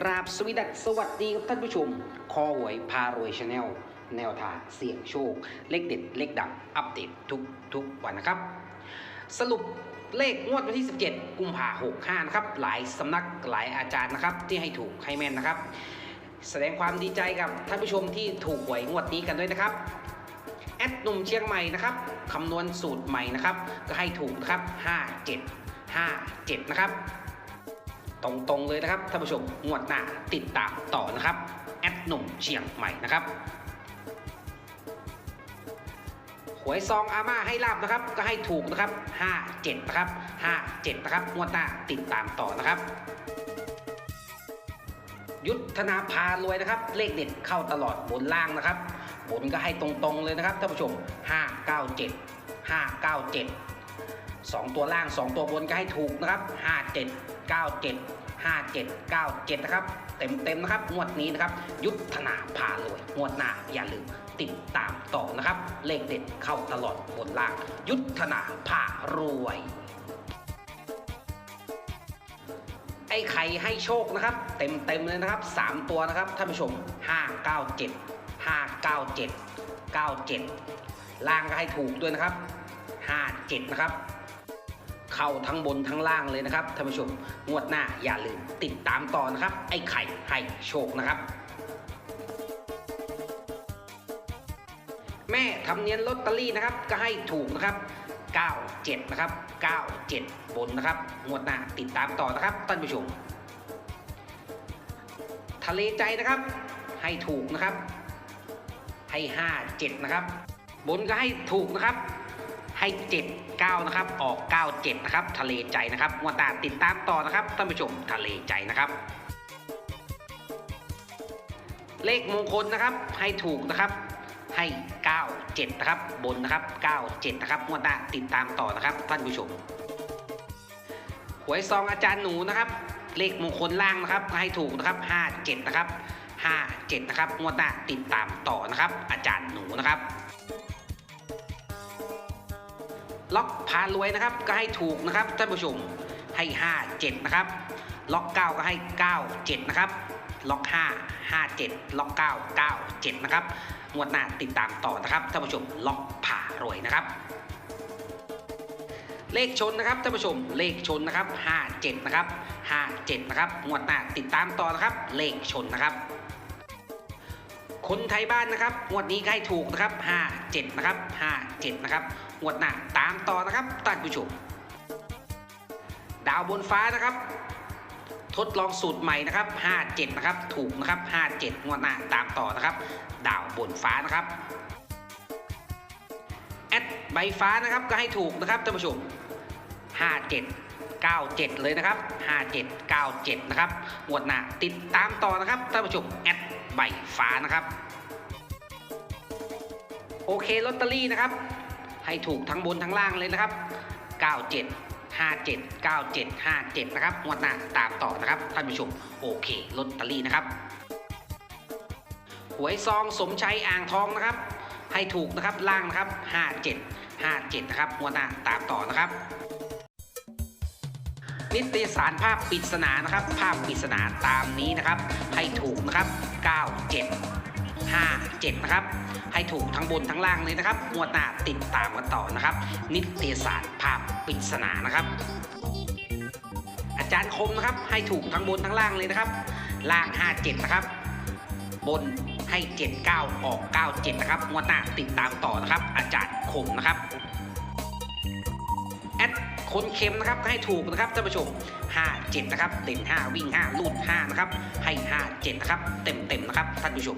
กราบสวีดัสสวัสดีครับท่านผู้ชม คอหวยพารวยชาแนลแนวทางเสี่ยงโชค เลขเด็ด เลขดัง อัปเดตทุกทุกวันนะครับ สรุปเลขงวดวันที่ 17 กุมภาหกห้านะครับ หลายสำนักหลายอาจารย์นะครับ ที่ให้ถูกให้แม่นนะครับ แสดงความดีใจกับท่านผู้ชมที่ถูกหวยงวดนี้กันด้วยนะครับแอดหนุ่มเชียงใหม่นะครับคำนวณสูตรใหม่นะครับ ก็ให้ถูกนะครับ 57 57 นะครับ ตรงๆเลยนะครับท่านผู้ชมงวดหน้าติดตามต่อนะครับแอดหนุ่มเชียงใหม่นะครับหวยซองอาม่าให้ลาบนะครับ ก็ให้ถูกนะครับ 57 นะครับ 57 นะครับงวดหน้าติดตามต่อนะครับ ยุทธนาพารวยนะครับ เลขเด็ดเข้าตลอดบนล่างนะครับบนก็ให้ตรงๆเลยนะครับท่านผู้ชม 597 597 2 ตัวล่าง 2 ตัวบนก็ให้ถูกนะครับ 57 97 57 97 นะครับ เต็มๆนะครับงวดนี้นะครับ ยุทธนาพารวยงวดหน้าอย่าลืมติดตามต่อนะครับ เลขเด็ดเข้าตลอดบนล่าง ยุทธนาพารวย ไอ้ไข่ให้โชคนะครับ เต็มเต็มๆเลยนะครับ 3 ตัวนะครับท่านผู้ชม 597 597 97 ล่างก็ให้ถูกด้วยนะครับ 57 นะครับ เข้าทั้งบนทั้งล่างเลยนะครับท่านผู้ชมงวดหน้าอย่าลืมติดตามต่อนะครับ ไอ้ไข่ให้โชคนะครับ แม่ทำเนียนลอตเตอรี่นะครับก็ให้ถูกนะครับ 97 นะครับ 97 บนนะครับงวดหน้าติดตามต่อนะครับท่านผู้ชม ทะเลใจนะครับ ให้ถูกนะครับ ให้ 57 นะครับ บนก็ให้ถูกนะครับ ให้ 7 9 นะครับ ออก 97 นะครับ ทะเลใจนะครับงวดหน้าติดตามต่อนะครับท่านผู้ชมทะเลใจนะครับ เลขมงคลนะครับให้ถูกนะครับให้ 97 นะครับ บนนะครับ 97 นะครับงวดหน้าติดตามต่อนะครับท่านผู้ชม หวยซองอาจารย์หนูนะครับ เลขมงคลล่างนะครับให้ถูกนะครับ 57 นะครับ 57 นะครับงวดหน้าติดตามต่อนะครับ อาจารย์หนูนะครับ ล็อกพารวยนะครับก็ให้ถูกนะครับท่านผู้ชมให้ 57 นะครับ ล็อก 9 ก็ให้ 97 นะครับ ล็อก 5 57 ล็อก 9 97 นะครับงวดหน้าติดตามต่อนะครับท่านผู้ชมล็อกผ่ารวยนะครับ เลขชนนะครับท่านผู้ชมเลขชนนะครับ 57 นะครับ 57 นะครับงวดหน้าติดตามต่อนะครับ เลขชนนะครับ คนไทยบ้านนะครับงวดนี้ก็ให้ถูกนะครับ 57 นะครับ 57 นะครับงวดหน้าตามต่อนะครับท่านผู้ชม ดาวบนฟ้านะครับ ทดลองสูตรใหม่นะครับ 57 นะครับ ถูกนะครับ 57 งวดหน้าตามต่อนะครับ ดาวบนฟ้านะครับแอดใบฟ้านะครับก็ให้ถูกนะครับท่านผู้ชม 57 97 เลยนะครับ 57 97 นะครับงวดหน้าติดตามต่อนะครับท่านผู้ชมแอดใบฟ้านะครับโอเคลอตเตอรี่นะครับ ให้ถูกทั้งบนทั้งล่างเลยนะครับ 97 57 97 57 นะครับงวดหน้าตามต่อนะครับท่านผู้ชมโอเคลอตเตอรี่นะครับหวยซองสมชัยอ่างทองนะครับ ให้ถูกนะครับล่างนะครับ 57 57 นะครับงวดหน้าตามต่อนะครับ นิตยสารภาพปริศนานะครับ ภาพปริศนาตามนี้นะครับ ให้ถูกนะครับ 97 57 นะครับ ให้ถูกทั้งบนทั้งล่างเลยนะครับงวดหน้าติดตามกันต่อนะครับ นิตยสารภาพปริศนานะครับ อาจารย์คมนะครับ ให้ถูกทั้งบนทั้งล่างเลยนะครับ ล่าง 57 นะครับ บนให้ 79 ออก 97 นะครับงวดหน้าติดตามต่อนะครับ อาจารย์คมนะครับแอด คนเค็มนะครับให้ถูกนะครับท่านผู้ชม 57 นะครับ เด่น 5 วิ่ง 5 ลูด 5 นะครับ ให้ 57 นะครับ เต็มๆนะครับท่านผู้ชม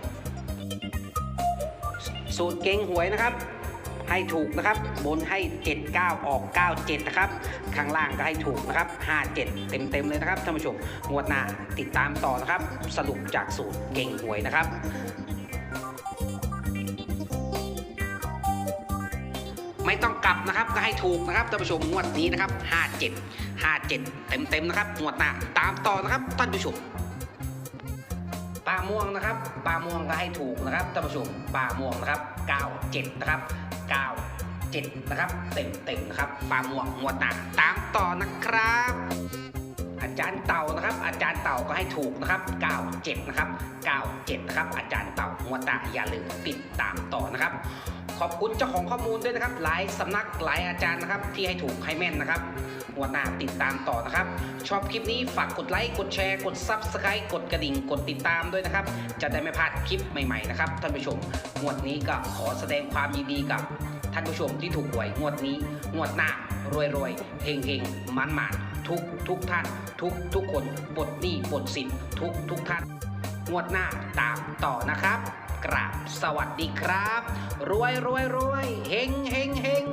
สูตรเก่งหวยนะครับ ให้ถูกนะครับ บนให้ 79 ออก 97 นะครับ ข้างล่างก็ให้ถูกนะครับ 57 เต็มๆเลยนะครับท่านผู้ชม งวดหน้าติดตามต่อนะครับ สรุปจากสูตรเก่งหวยนะครับ ไม่ต้องกลับนะครับก็ให้ถูกนะครับท่านผู้ชมงวดนี้นะครับ57 57 เต็มๆนะครับงวดหน้าตามต่อนะครับท่านผู้ชมปลาม่วงนะครับปลาม่วงก็ให้ถูกนะครับท่านผู้ชมปลาม่วงนะครับ 97 นะครับ 97 นะครับ เต็มๆนะครับปลาม่วงงวดหน้าตามต่อนะครับอาจารย์เต่านะครับ อาจารย์เต่าก็ให้ถูกนะครับ 97 นะครับ 97 นะครับ อาจารย์เต่างวดหน้าอย่าลืมติดตามต่อนะครับ ขอบคุณเจ้าของข้อมูลด้วยนะครับ หลายสำนักหลายอาจารย์นะครับ ที่ให้ถูกให้แม่นนะครับงวดหน้าติดตามต่อนะครับ ชอบคลิปนี้ฝากกดไลค์กดแชร์กด Subscribe กดกระดิ่งกดติดตามด้วยนะครับ จะได้ไม่พลาดคลิปใหม่ๆนะครับท่านผู้ชมงวดนี้ก็ขอแสดงความยินดีกับท่านผู้ชมที่ถูกหวยงวดนี้งวดหน้ารวยรวยๆเฮงเฮงมันมันๆทุกทุกท่าน ทุกทุกคนปลดหนี้ปลดสินทุกทุกท่าน งวดหน้าตามต่อนะครับ กราบสวัสดีครับ รวยรวยรวยเฮงเฮงเฮง